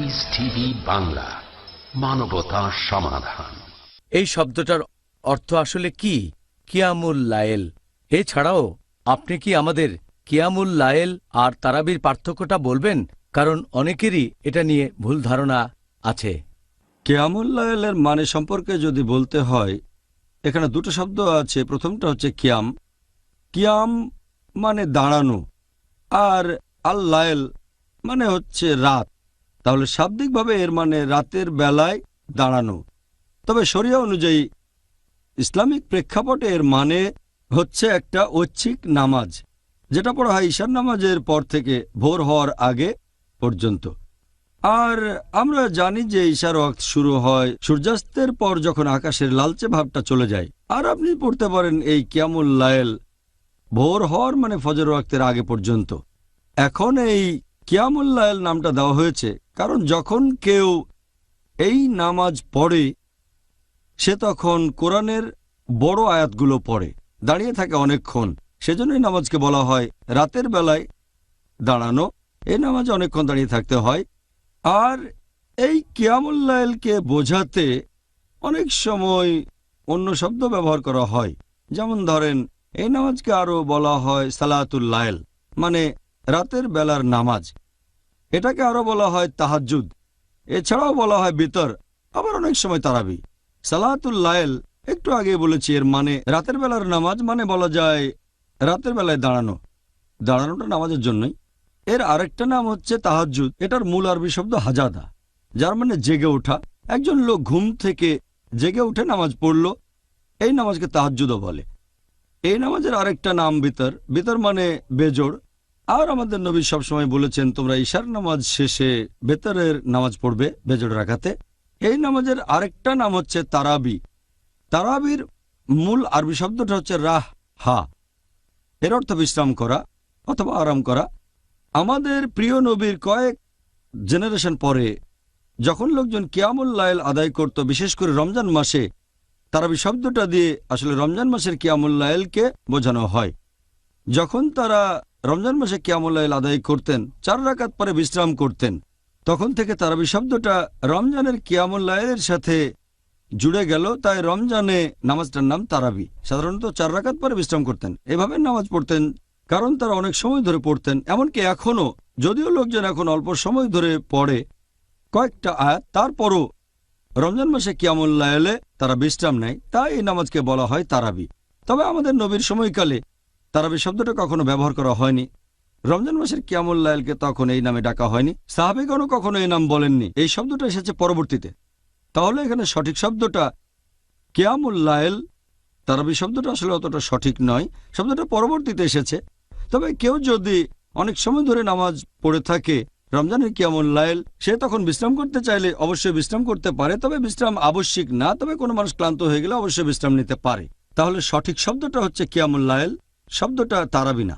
Piece TV Bangla মানবতা সমাধান। এই শব্দটার অর্থ আসলে কি? কিয়ামুল লায়েল। এছাড়াও আপনি কি আমাদের কিয়ামুল লায়েল আর তারাবির পার্থক্যটা বলবেন? কারণ অনেকেরই এটা নিয়ে ভুল ধারণা আছে। কেয়ামুল্লাহের মানে সম্পর্কে যদি বলতে হয় এখানে দুটো শব্দ আছে। প্রথমটা হচ্ছে কিয়াম। কিয়াম মানে দাঁড়ানো আর আল্লায়েল মানে হচ্ছে রাত। তাহলে শাব্দিকভাবে এর মানে রাতের বেলায় দাঁড়ানো। তবে শরিয়া অনুযায়ী ইসলামিক প্রেক্ষাপটে এর মানে হচ্ছে একটা ঐচ্ছিক নামাজ, যেটা পড়া হয় ঈশান নামাজের পর থেকে ভোর হওয়ার আগে পর্যন্ত। আর আমরা জানি যে ঈশার ওয়াক্ত শুরু হয় সূর্যাস্তের পর যখন আকাশের লালচে ভাবটা চলে যায়। আর আপনি পড়তে পারেন এই কিয়ামুল লায়েল ভোর হওয়ার মানে ফজর ওয়াক্তের আগে পর্যন্ত। এখন এই কিয়ামুল লায়েল নামটা দেওয়া হয়েছে। কারণ যখন কেউ এই নামাজ পড়ে, সে তখন কোরআনের বড় আয়াতগুলো পড়ে। দাঁড়িয়ে থাকে অনেকক্ষণ। সেজন্যই নামাজকে বলা হয় রাতের বেলায় দাঁড়ানো। এই নামাজে অনেকক্ষণ দাঁড়িয়ে থাকতে হয়। আর এই কিয়ামুল্লাইলকে বোঝাতে অনেক সময় অন্য শব্দ ব্যবহার করা হয়। যেমন ধরেন, এই নামাজকে আরও বলা হয় সালাতুল্লাইল মানে রাতের বেলার নামাজ। এটাকে আরও বলা হয় তাহাজ্জুদ। এছাড়াও বলা হয় বিতর, আবার অনেক সময় তারাবি। সালাতুল্লাইল একটু আগে বলেছি, এর মানে রাতের বেলার নামাজ মানে বলা যায় রাতের বেলায় দাঁড়ানো। দাঁড়ানোটা নামাজের জন্যই। এর আরেকটা নাম হচ্ছে তাহাজ্জুদ। এটার মূল আরবি শব্দ হাজাদা, যার মানে জেগে ওঠা। একজন লোক ঘুম থেকে জেগে উঠে নামাজ পড়ল। এই নামাজকে তাহাজ্জুদও বলে। এই নামাজের আরেকটা নাম বিতর। বিতর মানে বেজোড়। আর আমাদের নবী সবসময় বলেছেন, তোমরা ঈশার নামাজ শেষে বেতরের নামাজ পড়বে বেজোড় রাখাতে এই নামাজের আরেকটা নাম হচ্ছে তারাবি। তারাবির মূল আরবি শব্দটা হচ্ছে রাহ, হা। এর অর্থ বিশ্রাম করা অথবা আরাম করা। আমাদের প্রিয় নবীর কয়েক জেনারেশন পরে যখন লোকজন কিয়ামুল লাইল আদায় করত, বিশেষ করে রমজান মাসে, তারাবি শব্দটা দিয়ে আসলে রমজান মাসের কিয়ামুল লাইলকে বোঝানো হয়। যখন তারা রমজান মাসে কিয়ামুল লাইল আদায় করতেন, চার রাকাত পরে বিশ্রাম করতেন। তখন থেকে তারাবি শব্দটা রমজানের কিয়ামুল লাইলের সাথে জুড়ে গেল, তাই রমজানে নামাজটার নাম তারাবি। সাধারণত চার রাকাত পরে বিশ্রাম করতেন। এভাবে নামাজ পড়তেন, কারণ তারা অনেক সময় ধরে পড়তেন। এমনকি এখনও, যদিও লোকজন এখন অল্প সময় ধরে পড়ে কয়েকটা আয়াত, তারপরও রমজান মাসে কিয়ামুল্লাহ এলে তারা বিশ্রাম নেয়, তাই এই নামাজকে বলা হয় তারাবি। তবে আমাদের নবীর সময়কালে তারাবি শব্দটা কখনো ব্যবহার করা হয়নি। রমজান মাসের কিয়ামুল্লাহলকে তখন এই নামে ডাকা হয়নি। সাহাবিগণও কখনো এই নাম বলেননি। এই শব্দটা এসেছে পরবর্তীতে। তাহলে এখানে সঠিক শব্দটা কেয়ামুল্লায়েল তারাবি শব্দটা আসলে অতটা সঠিক নয়। শব্দটা পরবর্তীতে এসেছে। তবে কেউ যদি অনেক সময় ধরে নামাজ পড়ে থাকে, রমজানের কিয়ামুল লাইল, সে তখন বিশ্রাম করতে চাইলে অবশ্যই বিশ্রাম করতে পারে। তবে বিশ্রাম আবশ্যিক না, তবে কোনো মানুষ ক্লান্ত হয়ে গেলে অবশ্যই বিশ্রাম নিতে পারে। তাহলে সঠিক শব্দটা হচ্ছে কিয়ামুল লাইল। শব্দটা তারাবি না।